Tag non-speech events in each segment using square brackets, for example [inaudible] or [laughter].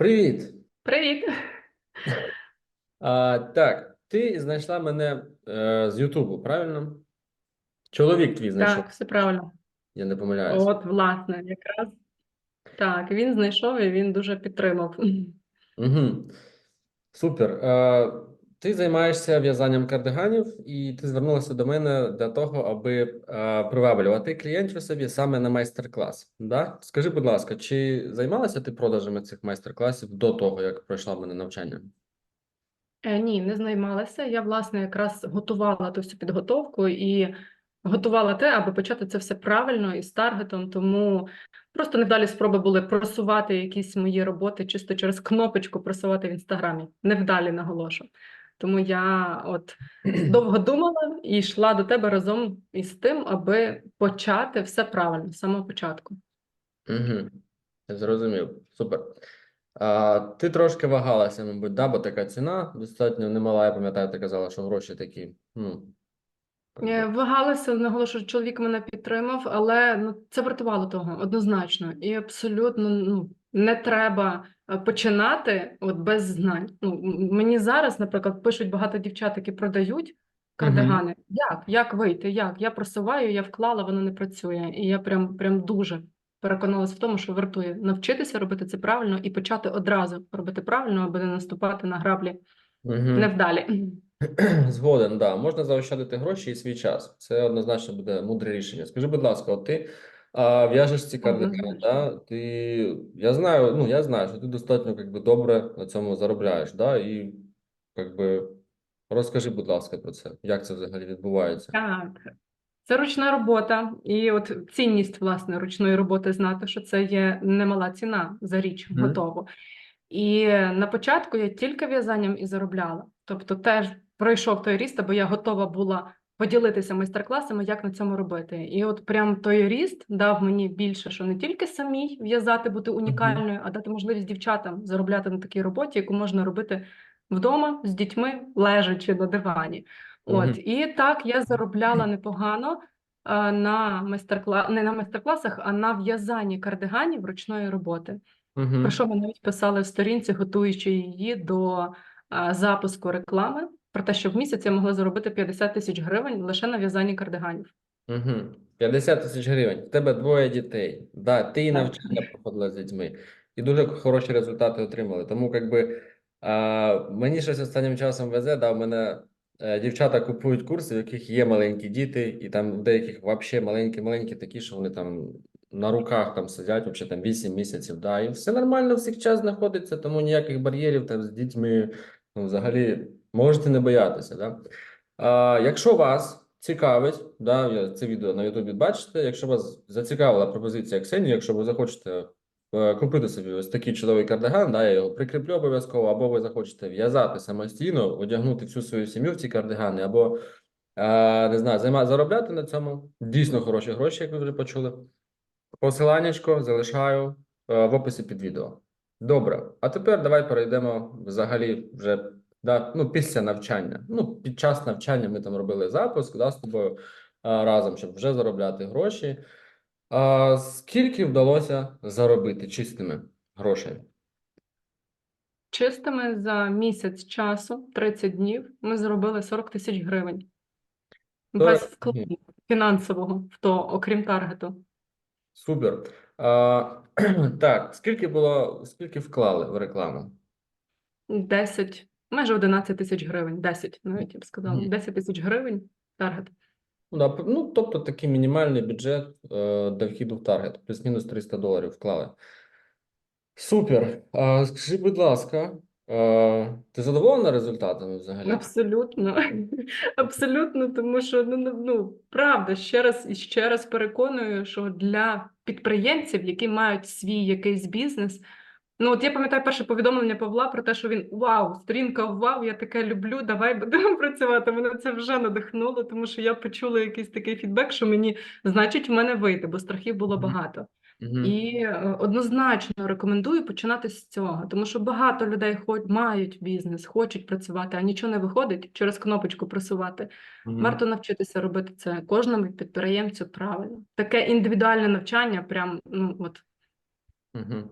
Привіт. Привіт. А, так, ти знайшла мене е, з Ютубу, правильно? Чоловік твій знайшов, Так, все правильно. я не помиляюся. От, власне, якраз так, він знайшов і він дуже підтримав. Угу. Супер. Е, ти займаєшся в'язанням кардиганів, і ти звернулася до мене для того, аби е, приваблювати клієнтів собі саме на майстер-клас. Да? Скажи, будь ласка, чи займалася ти продажами цих майстер-класів до того, як пройшла в мене навчання? Е, Ні, не займалася. Я, власне, якраз готувала ту всю підготовку і готувала те, аби почати це все правильно і з таргетом. Тому просто невдалі спроби були просувати якісь мої роботи чисто через кнопочку просувати в інстаграмі. Невдалі наголошу. Тому я от [clears throat] довго думала і йшла до тебе разом із тим, аби почати все правильно з самого початку. Угу. Зрозумів. Супер. А, ти трошки вагалася, мабуть, да, бо така ціна достатньо немала. Я пам'ятаю, ти казала, що гроші такі. Ну, Вагалася, наголошую, чоловік мене підтримав, але ну це вартувало того однозначно. І абсолютно ну не треба е, починати от без знань. Ну мені зараз, наприклад, пишуть багато дівчат, які продають кардигани. Як? Як вийти? Як? Я просуваю, я вклала, воно не працює. І я прям прям дуже переконалась в тому, що вартує навчитися робити це правильно і почати одразу робити правильно, аби не наступати на граблі угу. невдалі. [clears throat] Згоден, да. Можна заощадити гроші і свій час. Це однозначно буде мудре рішення. Скажи, будь ласка, от ти а, в'яжеш ці кардигани, да? Ти, я знаю, ну, я знаю, що ти достатньо как би, добре на цьому заробляєш, да? І, как би, розкажи, будь ласка, про це. Як це взагалі відбувається? Так, це ручна робота, і от цінність власне ручної роботи знати, що це є немала ціна за річ Мгм. готову. І на початку я тільки в'язанням і заробляла. Тобто, теж пройшов той ріст, бо я готова була поділитися майстер-класами, як на цьому робити. І от прям той ріст дав мені більше, що не тільки самій в'язати, бути унікальною, а дати можливість дівчатам заробляти на такій роботі, яку можна робити вдома з дітьми, лежачи на дивані. От і так я заробляла непогано на майстер-кла... не на майстер-класах, а на в'язанні кардиганів ручної роботи. Мгм. Про що ми навіть писали в сторінці, готуючи її до а, запуску реклами, про те, що в місяць я могла заробити 50 тисяч гривень лише на в'язанні кардиганів. Угу. 50 тисяч гривень. В тебе двоє дітей. Да, ти і навчання проходила з дітьми. І дуже хороші результати отримали. Тому, якби, а, мені щось останнім часом везе, да, в мене е, дівчата купують курси, в яких є маленькі діти, і там в деяких взагалі маленькі-маленькі такі, що вони там на руках там сидять, взагалі там 8 місяців, да, і все нормально, всіх час знаходиться, тому ніяких бар'єрів там з дітьми, ну, взагалі, можете не боятися, да. А, якщо вас цікавить, да, я це відео на Ютубі бачите, якщо вас зацікавила пропозиція Ксенії, якщо ви захочете е, купити собі ось такий чудовий кардиган, да, я його прикріплю обов'язково, або ви захочете в'язати самостійно, одягнути всю свою сім'ю в ці кардигани, або е, не знаю, займа, заробляти на цьому дійсно хороші гроші, як ви вже почули. Посиланнячко залишаю е, в описі під відео. Добре, а тепер давай перейдемо взагалі вже да, ну, після навчання. Ну, під час навчання ми там робили запуск да, з тобою а, разом, щоб вже заробляти гроші. А, скільки вдалося заробити чистими грошей? Чистими за місяць часу, 30 днів, ми заробили 40 тисяч гривень. Без вкладу фінансового в то, окрім таргету. Супер. А, [clears throat] так, скільки було, скільки вклали в рекламу? 10, майже 11 тисяч гривень, 10 навіть я б сказала, Мгм. 10 тисяч гривень таргет. Ну, ну, тобто такий мінімальний бюджет е, до вхіду в таргет, плюс-мінус 300 доларів вклали. Супер. А, скажи, будь ласка, е, ти задоволена результатами взагалі? Абсолютно, [laughs] абсолютно, тому що ну, ну, ну правда, ще раз і ще раз переконую, що для підприємців, які мають свій якийсь бізнес. Ну, от я пам'ятаю перше повідомлення Павла про те, що він вау, сторінка вау, я таке люблю, давай будемо [laughs] працювати. Мене це вже надихнуло, тому що я почула якийсь такий фідбек, що мені значить в мене вийде, бо страхів було багато. Мгм. І е, однозначно рекомендую починати з цього, тому що багато людей хоч мають бізнес, хочуть працювати, а нічого не виходить через кнопочку просувати. Мгм. Варто навчитися робити це кожному підприємцю правильно. Таке індивідуальне навчання, прям ну от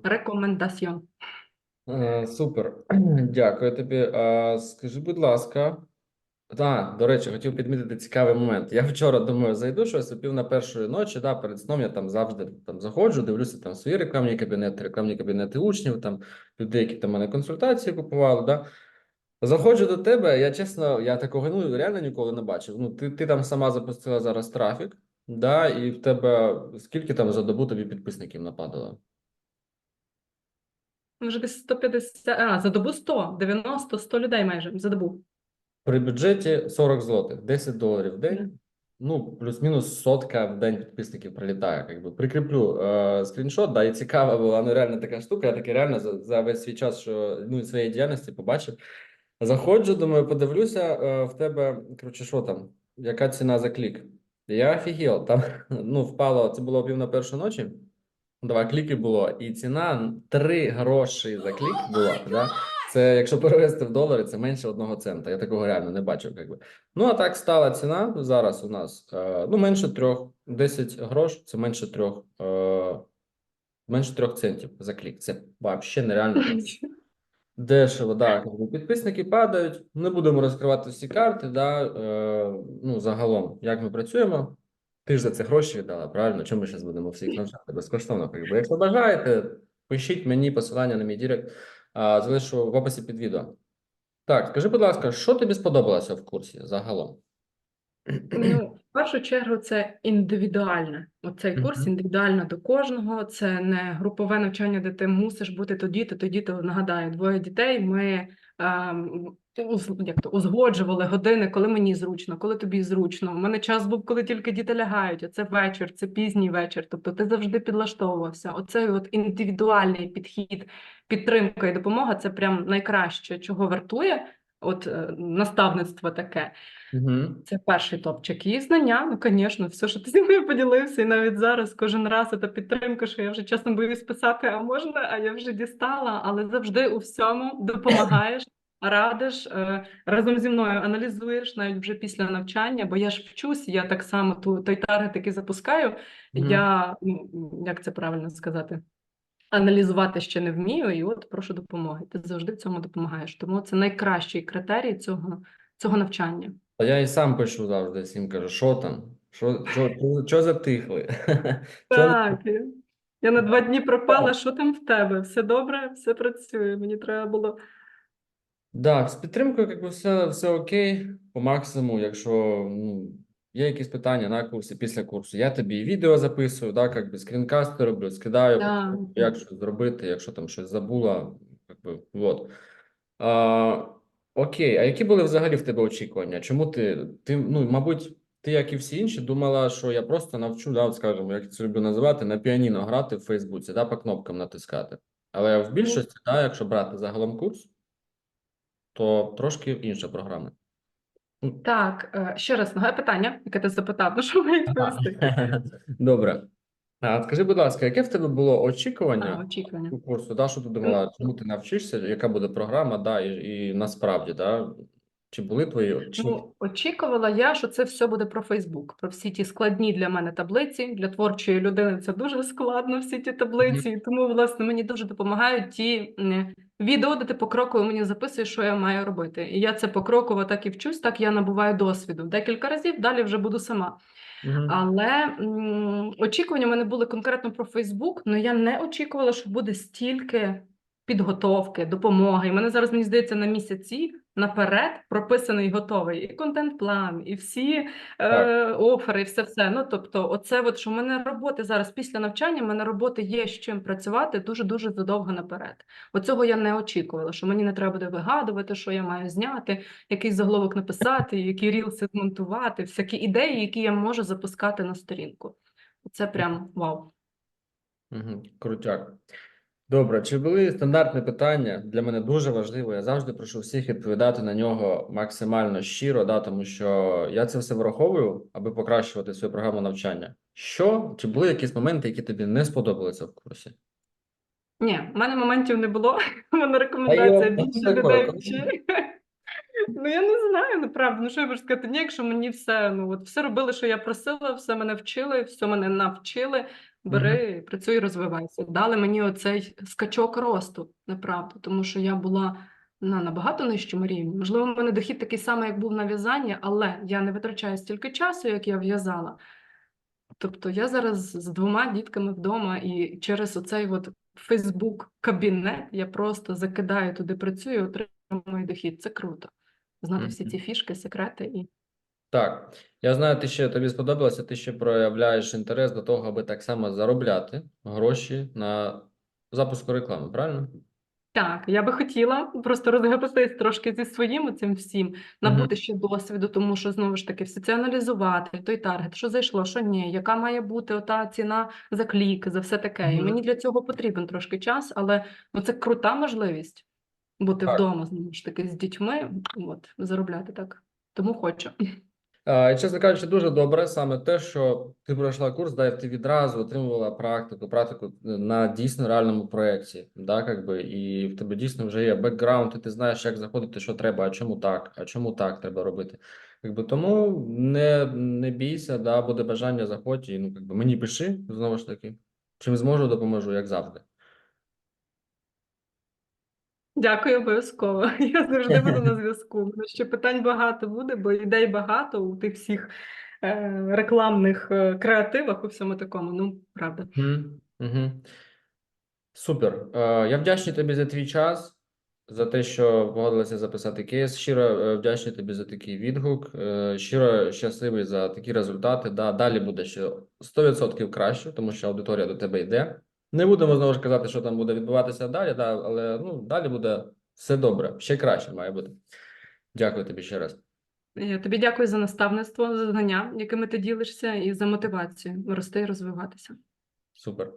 Рекомендаціон. Е, Супер, [clears throat] дякую тобі. А, Скажи, будь ласка, так, до речі, хотів підмітити цікавий момент. Я вчора думаю, зайду щось о пів на першої ночі, да, перед сном я там завжди там заходжу, дивлюся там свої рекламні кабінети, рекламні кабінети учнів, там людей, які там мене консультації купували. Да. Заходжу до тебе, я чесно, я такого ну, реально ніколи не бачив. Ну, ти, ти там сама запустила зараз трафік, да, і в тебе скільки там за добу тобі підписників нападало? Може, десь 150, а, за добу 100, 90, 100 людей майже за добу. При бюджеті 40 злотих, 10 доларів в день. Ну, плюс-мінус сотка в день підписників прилітає. Якби прикріплю е, скріншот, да, і цікава була ну, реально така штука. Я таки реально за, за весь свій час, що ну, своєї діяльності побачив. Заходжу, думаю, подивлюся е, в тебе. Коротше, що там? Яка ціна за клік? Я офігел. Там [laughs] ну, впало, це було пів на першу ночі. Два кліки було, і ціна 3 гроші за клік була. Да? Це якщо перевести в долари, це менше одного цента. Я такого реально не бачив. Якби. Ну, а так стала ціна зараз у нас е, ну, менше трьох, 10 грош це менше трьох, е, менше трьох центів за клік. Це взагалі нереально дешево. Да. Підписники падають. Не будемо розкривати всі карти. Да, е, ну, загалом, як ми працюємо. Ти ж за це гроші віддала, правильно? Чому ми зараз будемо всіх навчати безкоштовно? Якби. Якщо бажаєте, пишіть мені посилання на мій директ, залишу в описі під відео. Так, скажи, будь ласка, що тобі сподобалося в курсі загалом? Ну, першу чергу, це індивідуальне. Оцей курс Мгм. індивідуально до кожного. Це не групове навчання, де ти мусиш бути тоді, то тоді, то нагадаю, двоє дітей. Ми ем, як то, узгоджували години, коли мені зручно, коли тобі зручно. У мене час був, коли тільки діти лягають. Це вечір, це пізній вечір. Тобто ти завжди підлаштовувався. Оцей от індивідуальний підхід, підтримка і допомога це прям найкраще, чого вартує. От е, наставництво таке. Угу. Це перший топчик. І знання, ну, звісно, все, що ти зі мною поділився, і навіть зараз кожен раз це підтримка, що я вже чесно боюсь писати, а можна, а я вже дістала, але завжди у всьому допомагаєш, радиш, е, разом зі мною аналізуєш навіть вже після навчання, бо я ж вчусь, я так само ту, той таргет, який запускаю, Мгм. я, ну, як це правильно сказати, аналізувати ще не вмію, і от прошу допомоги. Ти завжди в цьому допомагаєш. Тому це найкращий критерій цього, цього навчання. Та я і сам пишу завжди всім кажу, що там? Що, що, що, що затихли? [laughs] Так, я- на два дні пропала. Що там в тебе? Все добре, все працює. Мені треба було. Да, з підтримкою якби все, все окей, по максимуму, якщо ну, є якісь питання на курсі, після курсу, я тобі відео записую, да, якби скрінкасти роблю, скидаю, Да. як щось зробити, якщо там щось забула, якби, вот. А, окей, а які були взагалі в тебе очікування? Чому ти, ти, ну, мабуть, ти, як і всі інші, думала, що я просто навчу, да, от скажімо, як це люблю називати, на піаніно грати в Фейсбуці, да, по кнопкам натискати. Але в більшості, да, якщо брати загалом курс, то трошки інша програма. Так, е, ще раз нове питання, яке ти запитав. Ну що мені відповісти? [laughs] Добре. А скажи, будь ласка, яке в тебе було А, очікування очікування. у курсу? Да, що ти думала, чому ти навчишся, яка буде програма, да, і, і насправді, да, чи були твої чи Ну, очікувала я, що це все буде про Фейсбук, про всі ті складні для мене таблиці. Для творчої людини це дуже складно, всі ті таблиці. І тому, власне, мені дуже допомагають ті відео, де ти покроково мені записуєш, що я маю робити. І я це покроково так і вчусь, так я набуваю досвіду. Декілька разів, далі вже буду сама. Угу. Але м, очікування в мене були конкретно про Фейсбук, але я не очікувала, що буде стільки підготовки, допомоги. І мене зараз, мені здається, на місяці наперед прописаний готовий і контент-план, і всі е, офери, і все все. Ну тобто, оце, от, що в мене роботи зараз після навчання, в мене роботи є з чим працювати дуже дуже задовго наперед. Оцього я не очікувала, що мені не треба буде вигадувати, що я маю зняти, який заголовок написати, які рілси змонтувати, всякі ідеї, які я можу запускати на сторінку. Це прям вау. Угу. Крутяк. Добре, чи були стандартні питання? Для мене дуже важливо. Я завжди прошу всіх відповідати на нього максимально щиро, да, тому що я це все враховую, аби покращувати свою програму навчання. Що? Чи були якісь моменти, які тобі не сподобалися в курсі? Ні, в мене моментів не було. [laughs] У мене рекомендація більше людей [laughs] Ну я не знаю, направду. Ну що я можу сказати? Ні, якщо мені все, ну от все робили, що я просила, все мене вчили, все мене навчили. Бери, працюй, розвивайся. Дали мені оцей скачок росту, направду, тому що я була на набагато нижчому рівні. Можливо, у мене дохід такий самий, як був на в'язанні, але я не витрачаю стільки часу, як я в'язала. Тобто я зараз з двома дітками вдома, і через оцей от Фейсбук кабінет я просто закидаю туди, працюю, отримую дохід. Це круто. Знати всі ці фішки, секрети і Так, я знаю, ти ще тобі сподобалося, ти ще проявляєш інтерес до того, аби так само заробляти гроші на запуску реклами, правильно? Так, я би хотіла просто розгребстись трошки зі своїм цим всім, набути ще досвіду, тому що знову ж таки все це аналізувати, той таргет, що зайшло, що ні, яка має бути ота ціна за клік, за все таке. І Мгм. мені для цього потрібен трошки час, але ну, це крута можливість бути Так. вдома, знову ж таки, з дітьми, от, заробляти так. Тому хочу. І, чесно кажучи, дуже добре саме те, що ти пройшла курс, да, і ти відразу отримувала практику, практику на дійсно реальному проєкті, да, как би, і в тебе дійсно вже є бекграунд, і ти знаєш, як заходити, що треба, а чому так, а чому так треба робити. Якби, тому не, не бійся, да, буде бажання, заходь, і ну, якби, мені пиши, знову ж таки, чим зможу, допоможу, як завжди. Дякую, обов'язково. [laughs] Я завжди [laughs] буду на зв'язку. Ще питань багато буде, бо ідей багато у тих всіх е, рекламних е, креативах, у всьому такому. Ну, правда. Мгм, мгм. Супер. Е, Я вдячний тобі за твій час, за те, що погодилася записати кейс. Щиро е, вдячний тобі за такий відгук. Е, Щиро щасливий за такі результати. Да, далі буде ще 100% краще, тому що аудиторія до тебе йде. Не будемо знову ж казати, що там буде відбуватися далі, да, але ну, далі буде все добре, ще краще має бути. Дякую тобі ще раз. Я тобі дякую за наставництво, за знання, якими ти ділишся, і за мотивацію рости і розвиватися. Супер.